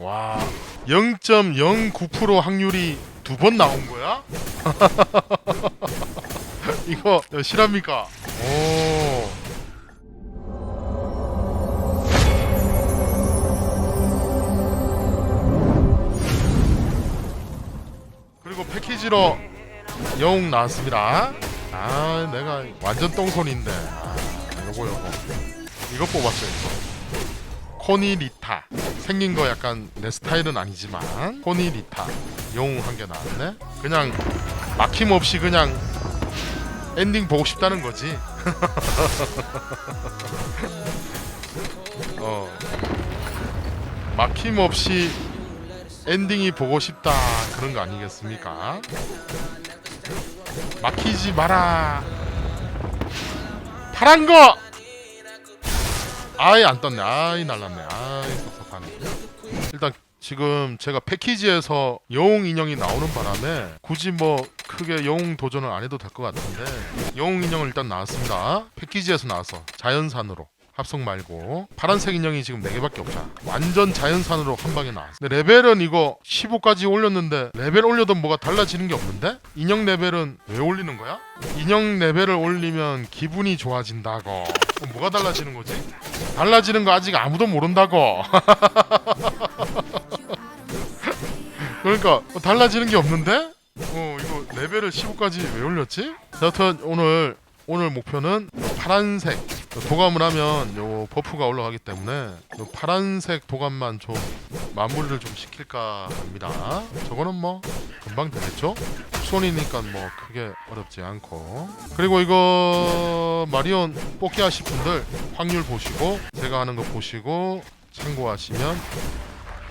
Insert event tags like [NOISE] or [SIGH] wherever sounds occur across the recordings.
와 0.09% 확률이 두 번 나온 거야? [LAUGHS] 이거 실합니까? 오 그리고 패키지로 영웅 나왔습니다. 아 내가 완전 똥손인데 아 요거 요거 이거 뽑았어요 이거 코니 리타 생긴 거 약간 내 스타일은 아니지만 코니 리타 영웅 한 개 나왔네 그냥 막힘없이 그냥 엔딩 보고 싶다는 거지 [LAUGHS] 어 막힘없이 엔딩이 보고 싶다 그런 거 아니겠습니까? 막히지 마라. 파란 거. 아이 안 떴네. 아이 날랐네. 아이 섭섭하네. 일단 지금 제가 패키지에서 영웅 인형이 나오는 바람에 굳이 뭐 크게 영웅 도전을 안 해도 될 것 같은데 영웅 인형은 일단 나왔습니다. 패키지에서 나와서 자연산으로 합성 말고 파란색 인형이 지금 4개밖에 없잖아 완전 자연산으로 한 방에 나왔어 근데 레벨은 이거 15까지 올렸는데 레벨 올려도 뭐가 달라지는 게 없는데? 인형 레벨은 왜 올리는 거야? 인형 레벨을 올리면 기분이 좋아진다고 뭐가 달라지는 거지? 달라지는 거 아직 아무도 모른다고 [LAUGHS] 그러니까 뭐 달라지는 게 없는데? 어 이거 레벨을 15까지 왜 올렸지? 자, 여튼 오늘 오늘 목표는 파란색 도감을 하면 요 버프가 올라가기 때문에 요 파란색 도감만 좀 마무리를 좀 시킬까 합니다. 저거는 뭐 금방 되겠죠? 손이니까 뭐 크게 어렵지 않고 그리고 이거 마리온 뽑기 하실 분들 확률 보시고 제가 하는 거 보시고 참고하시면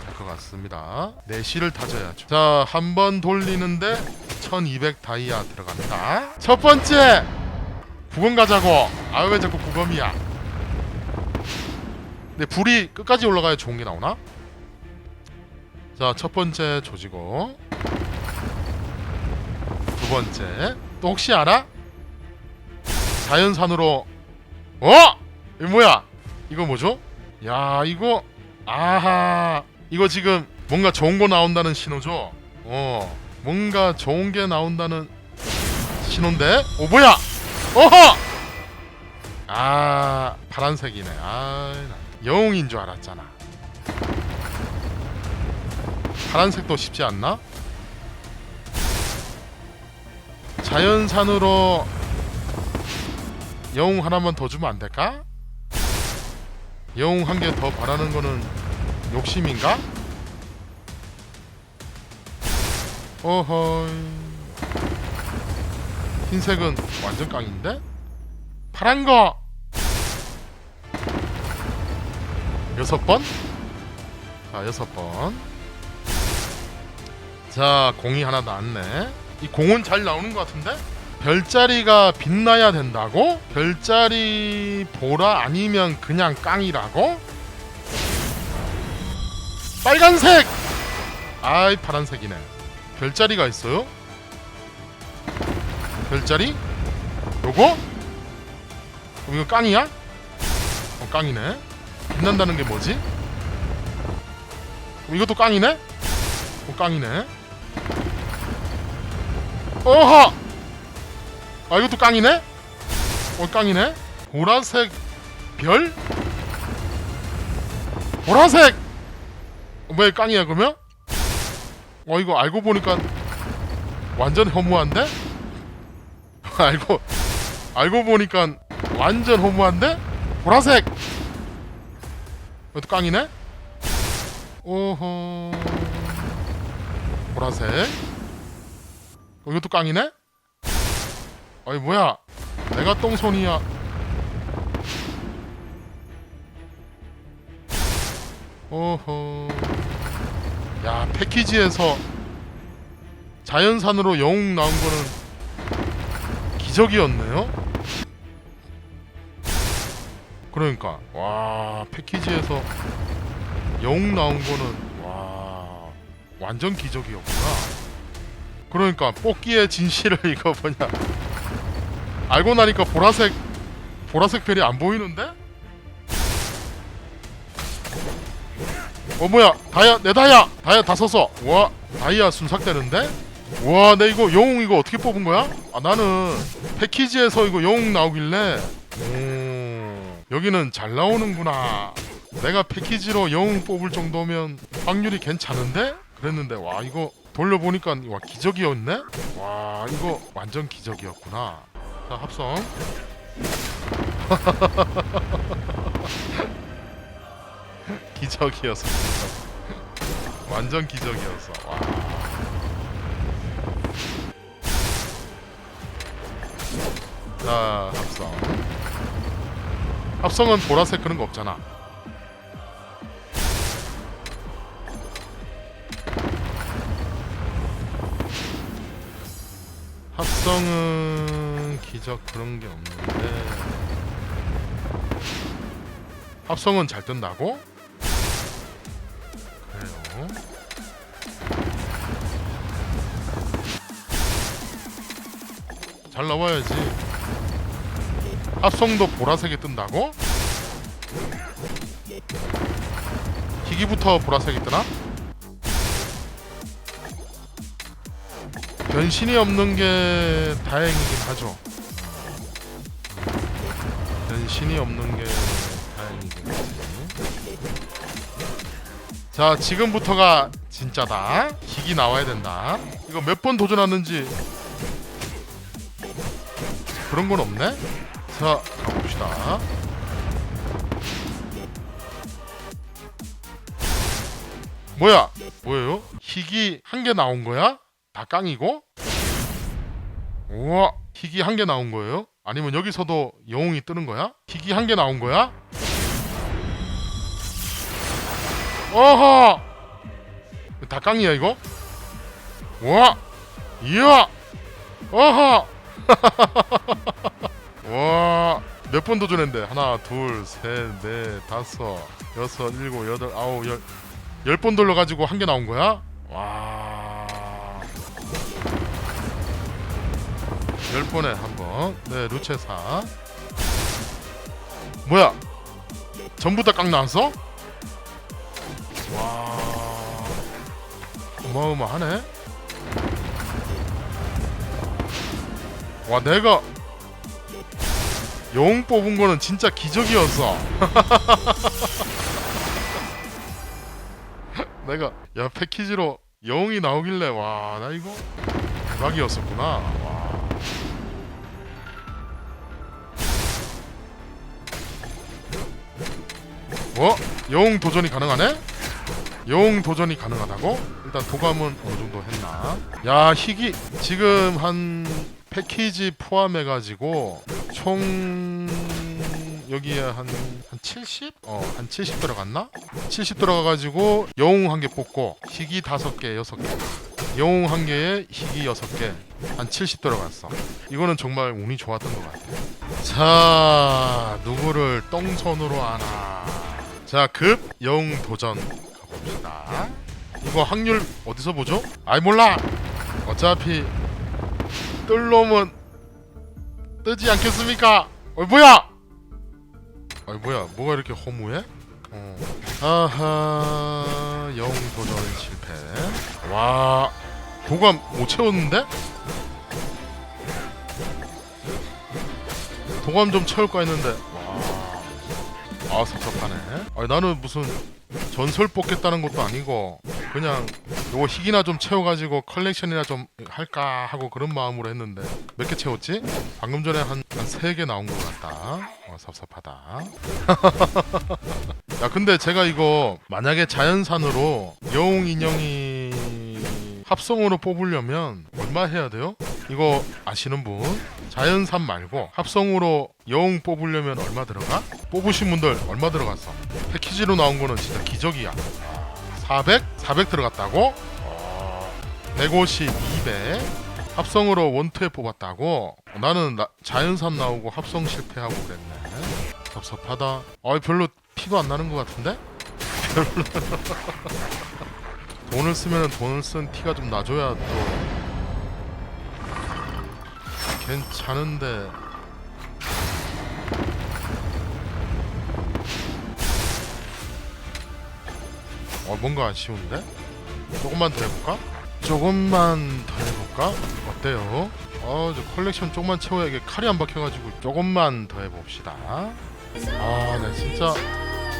될 것 같습니다. 4시를 다져야죠. 자, 한 번 돌리는데 1200 다이아 들어갑니다. 첫 번째 부검 가자고. 아 왜 자꾸 부검이야? 근데 불이 끝까지 올라가야 좋은 게 나오나? 자, 첫 번째 조지고. 두 번째. 또 혹시 알아? 자연산으로 어? 이거 뭐야? 이거 뭐죠? 야, 이거 아하. 이거 지금 뭔가 좋은 거 나온다는 신호죠? 어. 뭔가 좋은 게 나온다는 신호인데? 오 뭐야? 어허! 아 파란색이네. 아나 영웅인 줄 알았잖아. 파란색도 쉽지 않나? 자연산으로 영웅 하나만 더 주면 안 될까? 영웅 한 개 더 바라는 거는 욕심인가? 어허이 흰색은 완전 깡인데? 파란 거 여섯 번? 자 여섯 번. 자 공이 하나 나왔네. 이 공은 잘 나오는 것 같은데? 별자리가 빛나야 된다고? 별자리 보라 아니면 그냥 깡이라고? 빨간색! 아이 파란색이네. 별자리가 있어요? 별자리? 요거? 그럼 이거 깡이야? 어 깡이네. 빛난다는 게 뭐지? 그럼 이것도 깡이네? 어 깡이네. 어허! 아 이것도 깡이네? 어 깡이네? 보라색 별? 보라색! 어, 왜 깡이야 그러면? 어 이거 알고 보니까 완전 허무한데? [LAUGHS] 알고 알고 보니까 완전 허무한데? 보라색! 이것도 깡이네? 오호 보라색 어, 이것도 깡이네? 아니 뭐야 내가 똥손이야 오호 야 패키지에서 자연산으로 영웅 나온 거는 기적이었네요? 그러니까 와 패키지에서 영웅 나온 거는 와 완전 기적이었구나. 그러니까 뽑기의 진실을 [LAUGHS] 이거 뭐냐. 알고 나니까 보라색 보라색 별이 안 보이는데? 어 뭐야 다이아 내 다이아! 다이아 다 썼어 와 다이아 순삭되는데 와 내 이거 영웅 이거 어떻게 뽑은 거야? 아 나는 패키지에서 이거 영웅 나오길래 오 여기는 잘 나오는구나. 내가 패키지로 영웅 뽑을 정도면 확률이 괜찮은데? 그랬는데 와 이거 돌려보니까 와 기적이었네? 와 이거 완전 기적이었구나. 자 합성. [LAUGHS] 기적이었어 기적. 완전 기적이었어 와. 자 합성 합성은 보라색 그런 거 없잖아 합성은 기적 그런 게 없는데 합성은 잘 뜬다고? 그래요. 잘 나와야지. 합성도 보라색이 뜬다고? 희귀부터 보라색이 뜨나? 변신이 없는 게 다행이긴 하죠. 변신이 없는 게 다행이긴 하지. 자, 지금부터가 진짜다. 기기 나와야 된다. 이거 몇 번 도전하는지 그런 건 없네. 자, 가봅시다. 뭐야? 뭐예요? 희귀 한 개 나온 거야? 다 깡이고? 우와, 희귀 한 개 나온 거예요? 아니면 여기서도 영웅이 뜨는 거야? 희귀 한 개 나온 거야? 어허! 다 깡이야 이거? 우와! 이야! 어허! [LAUGHS] 와! 몇 번 도전했는데? 하나, 둘, 셋, 넷, 다섯, 여섯, 일곱, 여덟, 아홉, 열, 열 번 돌려가지고 한 개 나온 거야? 와. 열 번에 한 번. 네, 루체사. 뭐야? 전부 다 깡 나왔어? 와. 어마어마하네. 와, 내가 영웅 뽑은 거는 진짜 기적이었어. [LAUGHS] 내가 야 패키지로 영웅이 나오길래 와 나 이거 대박이었었구나. 와. 어? 영웅 도전이 가능하네? 영웅 도전이 가능하다고? 일단 도감은 어느 정도 했나? 야 희귀 지금 한 패키지 포함해 가지고 총 여기에 한, 한 70? 어, 한 70 들어갔나? 70 들어가가지고 영웅 한 개 뽑고 희귀 다섯 개, 여섯 개. 영웅 한 개에 희귀 여섯 개. 한 70 들어갔어. 이거는 정말 운이 좋았던 것 같아. 자 누구를 똥손으로 하나. 자 급 영웅 도전 가봅시다. 이거 확률 어디서 보죠? 아이 몰라! 어차피 뜰 놈은 뜨지 않겠습니까? 어 뭐야? 아 뭐야? 뭐가 이렇게 허무해? 어. 아하 영웅 도전 실패. 와 도감 못 채웠는데? 도감 좀 채울까 했는데 와. 아 섭섭하네. 아니 나는 무슨 전설 뽑겠다는 것도 아니고 그냥 요거 희귀나 좀 채워가지고 컬렉션이나 좀 할까 하고 그런 마음으로 했는데 몇 개 채웠지? 방금 전에 한한세개 나온 것 같다. 어, 섭섭하다. [LAUGHS] 야 근데 제가 이거 만약에 자연산으로 영웅 인형이 합성으로 뽑으려면 얼마 해야 돼요? 이거 아시는 분? 자연산 말고 합성으로 영웅 뽑으려면 얼마 들어가? 뽑으신 분들 얼마 들어갔어? 패키지로 나온 거는 진짜 기적이야. 400? 400 들어갔다고? 어, 150, 200 합성으로 원투에 뽑았다고? 나는 나- 자연산 나오고 합성 실패하고 그랬네 섭섭하다 아 별로 피도 안 나는 것 같은데? [LAUGHS] 별로 [LAUGHS] 돈을 쓰면 돈을 쓴 티가 좀 나줘야 또 괜찮은데 어 뭔가 아쉬운데? 조금만 더 해볼까? 조금만 더 해볼까? 어때요? 어 저 컬렉션 조금만 채워야 이게 칼이 안 박혀가지고 조금만 더 해봅시다 아네 진짜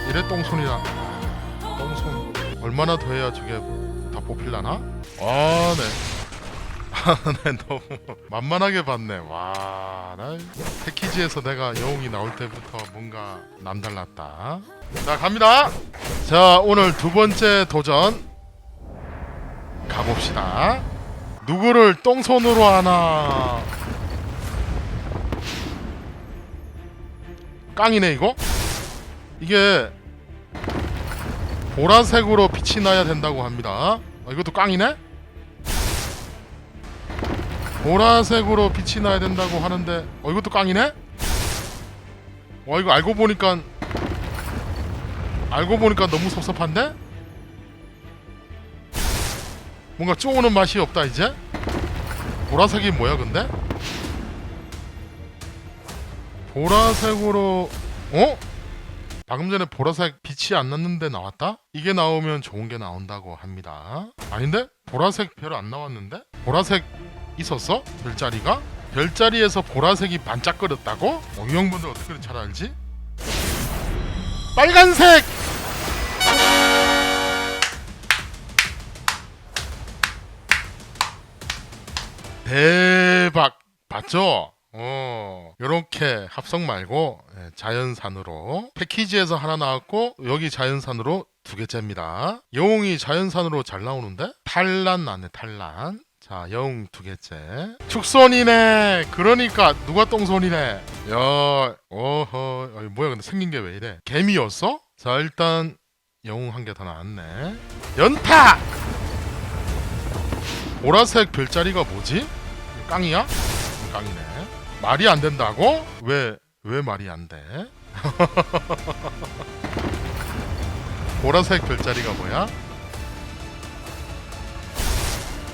이래 똥손이라 똥손 얼마나 더 해야 저게 다 뽑힐라나? 아네 네, [LAUGHS] 너무 만만하게 봤네. 와, 나 패키지에서 내가 영웅이 나올 때부터 뭔가 남달랐다. 자, 갑니다. 자, 오늘 두 번째 도전 가봅시다. 누구를 똥손으로 하나? 깡이네 이거? 이게 보라색으로 빛이 나야 된다고 합니다. 아, 이것도 깡이네? 보라색으로 빛이 나야 된다고 하는데 어 이것도 깡이네? 와 이거 알고 보니까 알고 보니까 너무 섭섭한데? 뭔가 쪼우는 맛이 없다 이제? 보라색이 뭐야 근데? 보라색으로 어? 방금 전에 보라색 빛이 안 났는데 나왔다? 이게 나오면 좋은 게 나온다고 합니다. 아닌데? 보라색 별 안 나왔는데? 보라색 있었어? 별자리가? 별자리에서 보라색이 반짝거렸다고? 어, 이 형분들 어떻게 잘 알지? 빨간색! 대박! 봤죠? 어, 요렇게 합성 말고 예, 자연산으로 패키지에서 하나 나왔고 여기 자연산으로 두 개째입니다. 영웅이 자연산으로 잘 나오는데 탈란 나네 탈란. 자 영웅 두 개째. 축손이네. 그러니까 누가 똥손이네. 야, 어허, 어이, 뭐야 근데 생긴 게 왜 이래? 개미였어? 자 일단 영웅 한 개 더 나왔네. 연타. 보라색 별자리가 뭐지? 깡이야? 음, 깡이네. 말이 안 된다고? 왜, 왜 말이 안 돼? [LAUGHS] 보라색 별자리가 뭐야?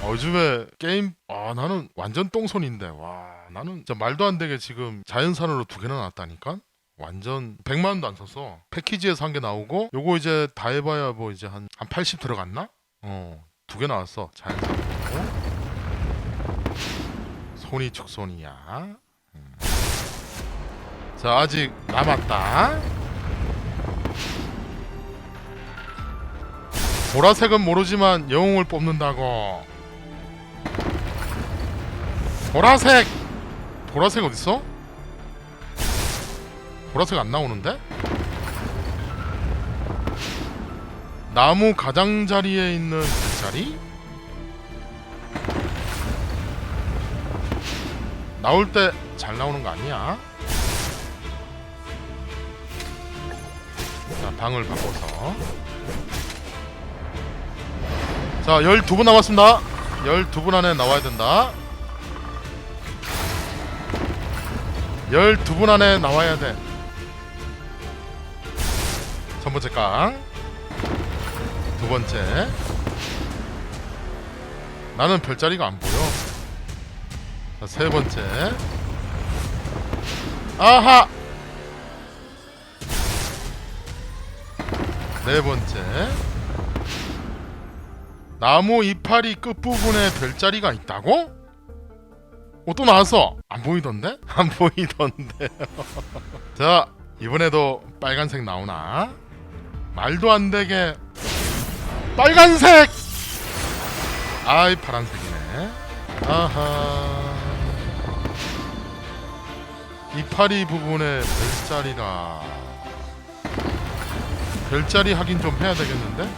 어, 요즘에 게임, 아, 나는 완전 똥손인데, 와, 나는 진짜 말도 안 되게 지금 자연산으로 두 개나 나왔다니까? 완전 100만 원도 안 썼어. 패키지에서 한 개 나오고, 요거 이제 다 해봐야 뭐 이제 한, 한 80 들어갔나? 어, 두 개 나왔어. 자연산으로. 손이 축손이야. 자 아직 남았다 보라색은 모르지만 영웅을 뽑는다고 보라색 보라색 어딨어? 보라색 안 나오는데? 나무 가장자리에 있는 자리? 나올 때 잘 나오는 거 아니야? 자, 방을 바꿔서. 자, 12분 남았습니다. 12분 안에 나와야 된다. 12분 안에 나와야 돼. 첫 번째 깡. 두 번째. 나는 별자리가 안 보여. 자, 세 번째. 아하! 네 번째 나무 이파리 끝부분에 별자리가 있다고? 어, 또 나왔어 안 보이던데? [LAUGHS] 안 보이던데 [LAUGHS] 자 이번에도 빨간색 나오나? 말도 안 되게 빨간색! 아이 파란색이네 아하 이파리 부분에 별자리가 별자리 확인 좀 해야 되겠는데?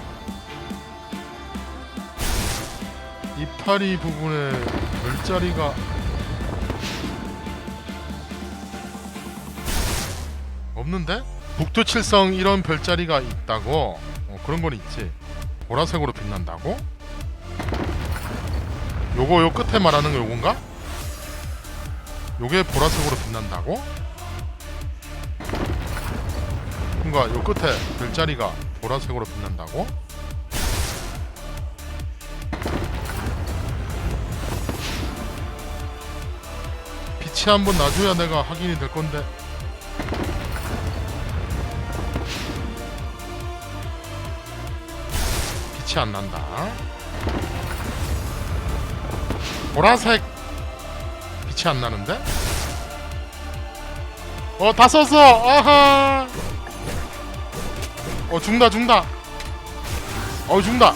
이파리 부분에 별자리가 없는데? 북두칠성 이런 별자리가 있다고? 어, 그런 건 있지 보라색으로 빛난다고? 요거 요 끝에 말하는 거 요건가? 요게 보라색으로 빛난다고? 뭔가 요 끝에 별자리가 보라색으로 빛난다고? 빛이 한번 놔줘야 내가 확인이 될 건데 빛이 안 난다. 보라색 빛이 안 나는데? 어, 다 썼어. 아하. 어, 죽다 죽다. 어, 죽다.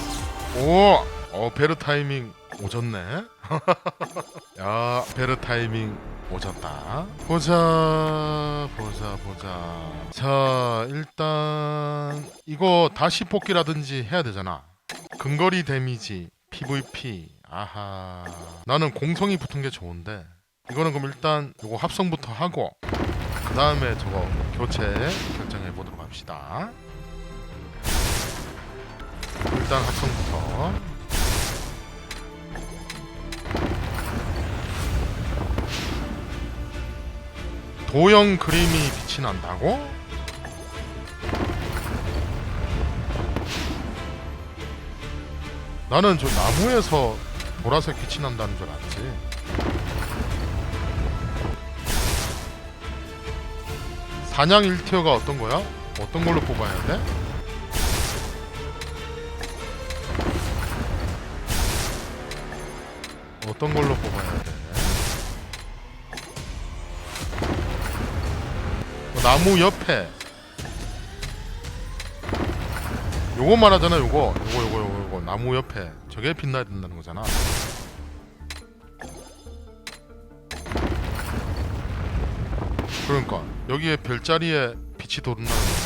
오, 어, 베르 타이밍 오졌네. [LAUGHS] 야, 베르 타이밍 오졌다. 보자, 보자, 보자. 자, 일단 이거 다시 뽑기라든지 해야 되잖아. 근거리 데미지, PVP. 아하. 나는 공성이 붙은 게 좋은데. 이거는 그럼 일단 요거 합성부터 하고 그 다음에 저거 교체 결정해 보도록 합시다. 일단 합성부터. 도형 그림이 빛이 난다고? 나는 저 나무에서 보라색 빛이 난다는 줄 알았지. 사냥 1티어가 어떤 거야? 어떤 걸로 뽑아야 돼? 어떤 걸로 뽑아야 돼? 어, 나무 옆에 요거 말하잖아 요거. 요거 요거 요거 요거 나무 옆에. 저게 빛나야 된다는 거잖아. 그러니까. 여기에 별자리에 빛이 도른다는 건데.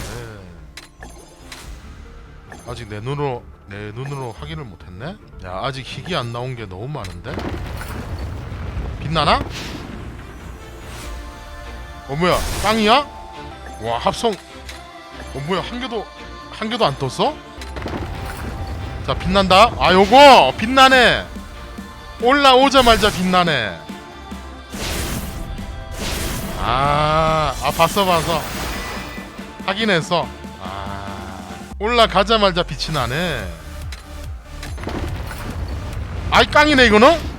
아직 내 눈으로 내 눈으로 확인을 못했네? 야 아직 희귀 안 나온 게 너무 많은데? 빛나나? 어 뭐야 빵이야? 와 합성. 어 뭐야 한 개도 한 개도 안 떴어? 자 빛난다. 아 요거! 빛나네. 올라오자마자 빛나네. 아, 아 봤어 봤어. 확인했어. 아 올라가자마자 빛이 나네. 아이 깡이네 이거는?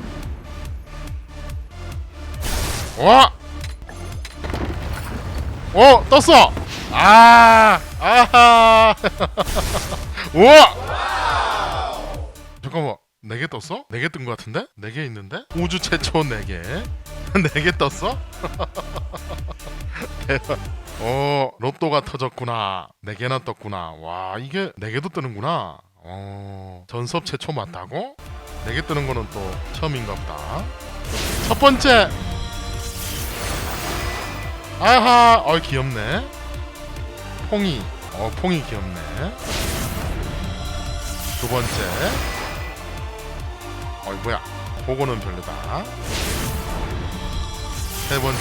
와! 어, 떴어. 아, 아하. [LAUGHS] 우와. 잠깐만, 네 개 떴어? 네 개 뜬 것 같은데? 네 개 있는데? 우주 최초 네 개. [LAUGHS] 네 개 떴어? [LAUGHS] 대박. 어, 로또가 터졌구나. 네 개나 떴구나. 와, 이게 네 개도 뜨는구나. 어, 전섭 최초 맞다고? 네 개 뜨는 거는 또 처음인가 보다. 첫 번째 아하, 어 귀엽네. 퐁이, 어 퐁이 귀엽네. 두 번째, 어 뭐야? 그거는 별로다. 세 번째,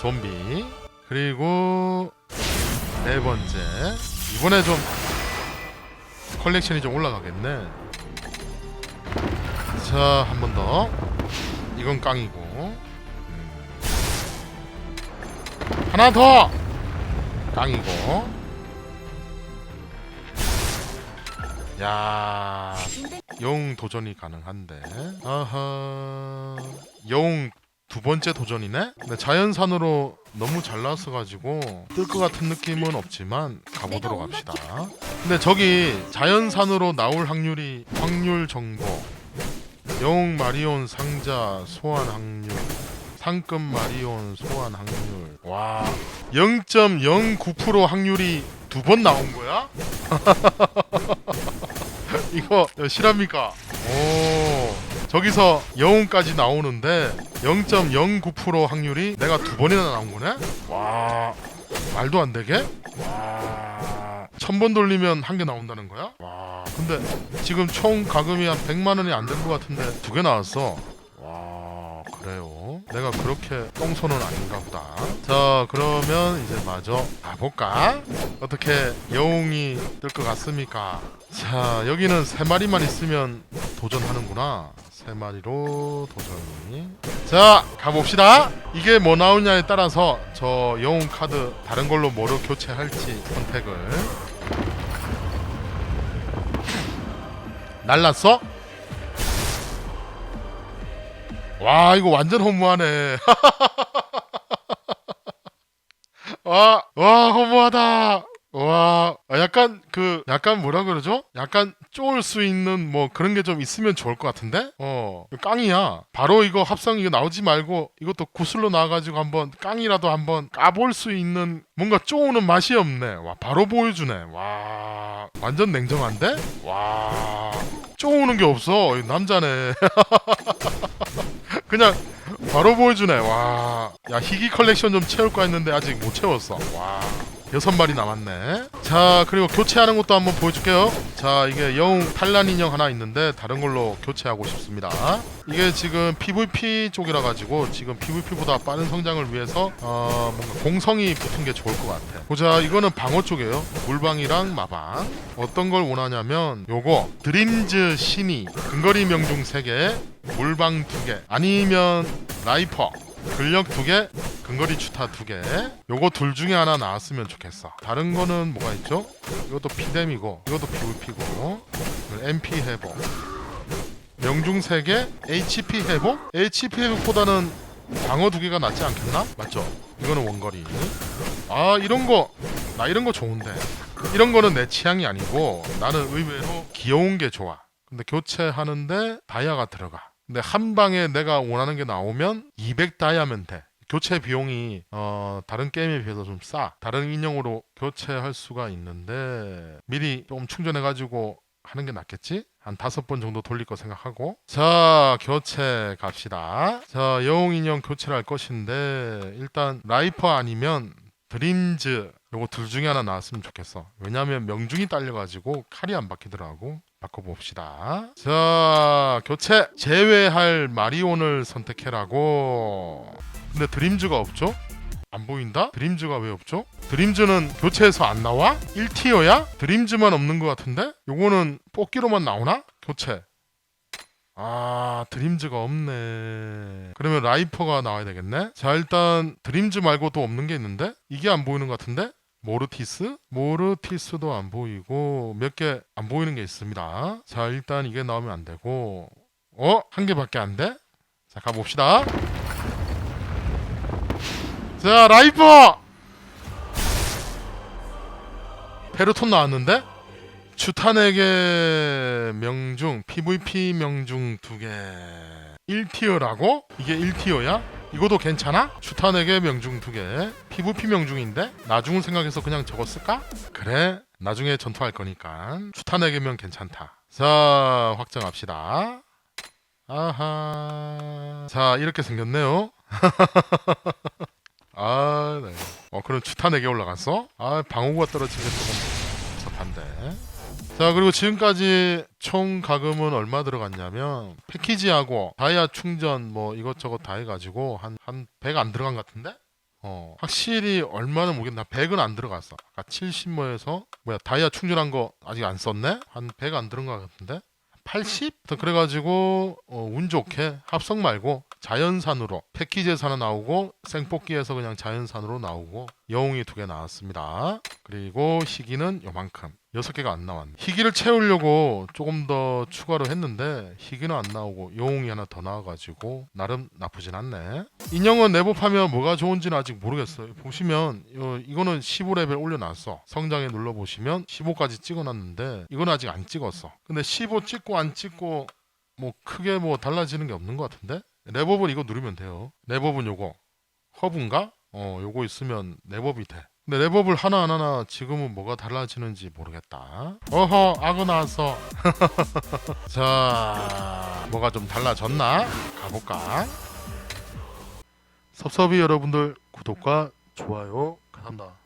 좀비. 그리고 네 번째, 이번에 좀 컬렉션이 좀 올라가겠네. 자, 한 번 더. 이건 깡이고. 하나 더 깡이고 야 영웅 도전이 가능한데. 아하 영웅 두 번째 도전이네? 근데 자연산으로 너무 잘 나왔어가지고 뜰 것 같은 느낌은 없지만 가보도록 합시다. 근데 저기 자연산으로 나올 확률이 확률 정보. 영웅 마리온 상자 소환 확률 상급 마리온 소환 확률 와 0.09% 확률이 두 번 나온 거야? [LAUGHS] 이거 실합니까? 오 저기서 영웅까지 나오는데 0.09% 확률이 내가 두 번이나 나온 거네? 와 말도 안 되게? 와. 천번 돌리면 한 개 나온다는 거야? 와. 근데 지금 총 가금이 한 100만 원이 안 된 것 같은데 두 개 나왔어. 와, 그래요. 내가 그렇게 똥손은 아닌가 보다. 자, 그러면 이제 마저 가볼까? 어떻게 영웅이 뜰 것 같습니까? 자, 여기는 세 마리만 있으면 도전하는구나. 세 마리로 도전이. 자, 가봅시다. 이게 뭐 나오냐에 따라서 저 영웅 카드 다른 걸로 뭐로 교체할지 선택을. 날랐어? 와 이거 완전 허무하네. [LAUGHS] 와, 와 허무하다. 와, 아, 약간 그 약간 뭐라 그러죠? 약간 쪼을 수 있는 뭐 그런 게 좀 있으면 좋을 것 같은데? 어 깡이야. 바로 이거 합성 이거 나오지 말고 이것도 구슬로 나와가지고 한번 깡이라도 한번 까볼 수 있는 뭔가 쪼우는 맛이 없네. 와 바로 보여주네. 와 완전 냉정한데? 와 쪼우는 게 없어. 이 남자네. [LAUGHS] 그냥 바로 보여주네. 와. 야, 희귀 컬렉션 좀 채울까 했는데 아직 못 채웠어. 와. 여섯 마리 남았네. 자, 그리고 교체하는 것도 한번 보여줄게요. 자, 이게 영웅 탈란 인형 하나 있는데 다른 걸로 교체하고 싶습니다. 이게 지금 PVP 쪽이라 가지고 지금 PVP보다 빠른 성장을 위해서 어, 뭔가 공성이 붙은 게 좋을 것 같아. 보자, 이거는 방어 쪽이에요. 물방이랑 마방. 어떤 걸 원하냐면 요거 드림즈 신이 근거리 명중 3개, 물방 2개, 아니면 라이퍼 근력 2개, 근거리 추타 2개. 요거 둘 중에 하나 나왔으면 좋겠어. 다른 거는 뭐가 있죠? 이것도 피뎀이고, 이것도 PVP고, MP 회복. 명중 3개, HP 회복? HP 회복보다는 방어 2개가 낫지 않겠나? 맞죠? 이거는 원거리. 아, 이런 거, 나 이런 거 좋은데. 이런 거는 내 취향이 아니고, 나는 의외로 귀여운 게 좋아. 근데 교체하는데 다이아가 들어가. 근데 한 방에 내가 원하는 게 나오면 200 다이아면 돼. 교체 비용이 어 다른 게임에 비해서 좀 싸. 다른 인형으로 교체할 수가 있는데 미리 좀 충전해 가지고 하는 게 낫겠지? 한 다섯 번 정도 돌릴 거 생각하고 자 교체 갑시다 자 영웅 인형 교체를 할 것인데 일단 라이퍼 아니면 드림즈 요거 둘 중에 하나 나왔으면 좋겠어 왜냐면 명중이 딸려가지고 칼이 안 박히더라고 바꿔봅시다 자 교체 제외할 마리온을 선택해라고 근데 드림즈가 없죠? 안 보인다? 드림즈가 왜 없죠? 드림즈는 교체해서 안 나와? 1티어야? 드림즈만 없는 것 같은데? 요거는 뽑기로만 나오나? 교체 아 드림즈가 없네 그러면 라이퍼가 나와야 되겠네 자 일단 드림즈 말고도 없는 게 있는데 이게 안 보이는 것 같은데 모르티스? 모르티스도 안 보이고 몇 개 안 보이는 게 있습니다 자 일단 이게 나오면 안 되고 어? 한 개밖에 안 돼? 자 가봅시다 자 라이퍼 페르톤 나왔는데 추탄에게 명중 PVP 명중 두 개 1티어라고? 이게 1티어야? 이것도 괜찮아? 추탄에게 명중 두 개 PVP 명중인데 나중을 생각해서 그냥 적었을까? 그래 나중에 전투할 거니까 추탄에게면 괜찮다 자 확정합시다 아하 자 이렇게 생겼네요 [LAUGHS] 아, 네. 어, 그럼 추탄에게 올라갔어? 아, 방어구가 떨어지는 게 조금 섭섭한데. 자, 그리고 지금까지 총 가금은 얼마 들어갔냐면, 패키지하고 다이아 충전 뭐 이것저것 다 해가지고 한, 한 100 안 들어간 것 같은데? 어, 확실히 얼마는 모르겠나. 100은 안 들어갔어. 아까 70뭐에서, 뭐야, 다이아 충전한 거 아직 안 썼네? 한 100 안 들어간 것 같은데? 80? 그래가지고 어, 운 좋게 합성 말고 자연산으로 패키지에서 하나 나오고 생뽑기에서 그냥 자연산으로 나오고 영웅이 두 개 나왔습니다. 그리고 희귀는 요만큼 여섯 개가 안 나왔네. 희귀를 채우려고 조금 더 추가로 했는데 희귀는 안 나오고 영웅이 하나 더 나와가지고 나름 나쁘진 않네. 인형은 내복하면 뭐가 좋은지는 아직 모르겠어요. 보시면 어, 이거는 15레벨 올려놨어. 성장에 눌러보시면 15까지 찍어놨는데 이건 아직 안 찍었어. 근데 15 찍고 안 찍고 뭐 크게 뭐 달라지는 게 없는 것 같은데? 레버블 이거 누르면 돼요. 레버블 요거 허브인가? 어 요거 있으면 레버블이 돼. 근데 레버블 하나하나 지금은 뭐가 달라지는지 모르겠다. 어허 악어 나왔어. [LAUGHS] 자 뭐가 좀 달라졌나? 가볼까? 섭섭이 여러분들 구독과 좋아요 감사합니다.